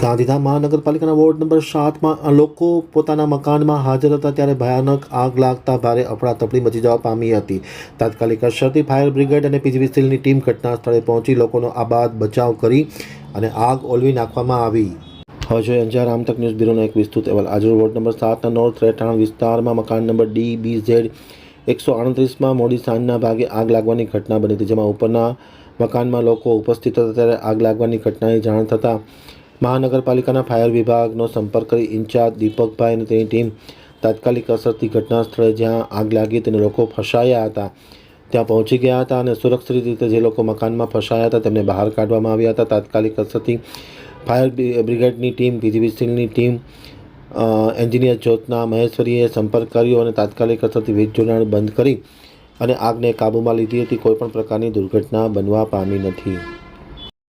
ગાંધીધામ મહાનગરપાલિકાના ward number સાતમાં લોકો પોતાના મકાનમાં હાજર હતા ત્યારે ભયાનક આગ લાગતા ભારે અફડાતફડી મચી જવા પામી હતી. તાત્કાલિક અસરથી ફાયર બ્રિગેડ અને પીજીવી સ્ટીલની ટીમ ઘટના સ્થળે પહોંચી, લોકોનો આબાદ બચાવ કરી અને આગ ઓલવી નાખવામાં આવી. હવે જોઈએ અંજાર આમતક ન્યૂઝ બ્યુરોનો એક વિસ્તૃત અહેવાલ. આજે વોર્ડ નંબર સાતના નોર્થ રહેઠાણ વિસ્તારમાં મકાન નંબર ડી, બી, ઝેડ એકસો આડત્રીસમાં મોડી સાંજના ભાગે આગ લાગવાની ઘટના બની હતી, જેમાં ઉપરના મકાનમાં લોકો ઉપસ્થિત હતા ત્યારે આગ લાગવાની ઘટનાની જાણ થતાં મહાનગરપાલિકાના ફાયર વિભાગનો સંપર્ક કરી ઇન્ચાર્જ દીપકભાઈ અને તેની ટીમ તાત્કાલિક અસરથી ઘટના સ્થળે જ્યાં આગ લાગી તેને લોકો ફસાયા હતા. ત્યાં પહોંચી ગયા હતા અને સુરક્ષિત રીતે જે લોકો મકાનમાં ફસાયા હતા તેમને બહાર કાઢવામાં આવ્યા હતા. તાત્કાલિક અસરથી ફાયર બ્રિ- બ્રિગેડની ટીમ પીજીવીસીલની ટીમ એન્જિનિયર જ્યોતના મહેશ્વરીએ સંપર્ક કર્યો અને તાત્કાલિક અસરથી વીજ જોડાણ બંધ કરી અને આગને કાબૂમાં લીધી હતી. કોઈપણ પ્રકારની દુર્ઘટના બનવા પામી નથી.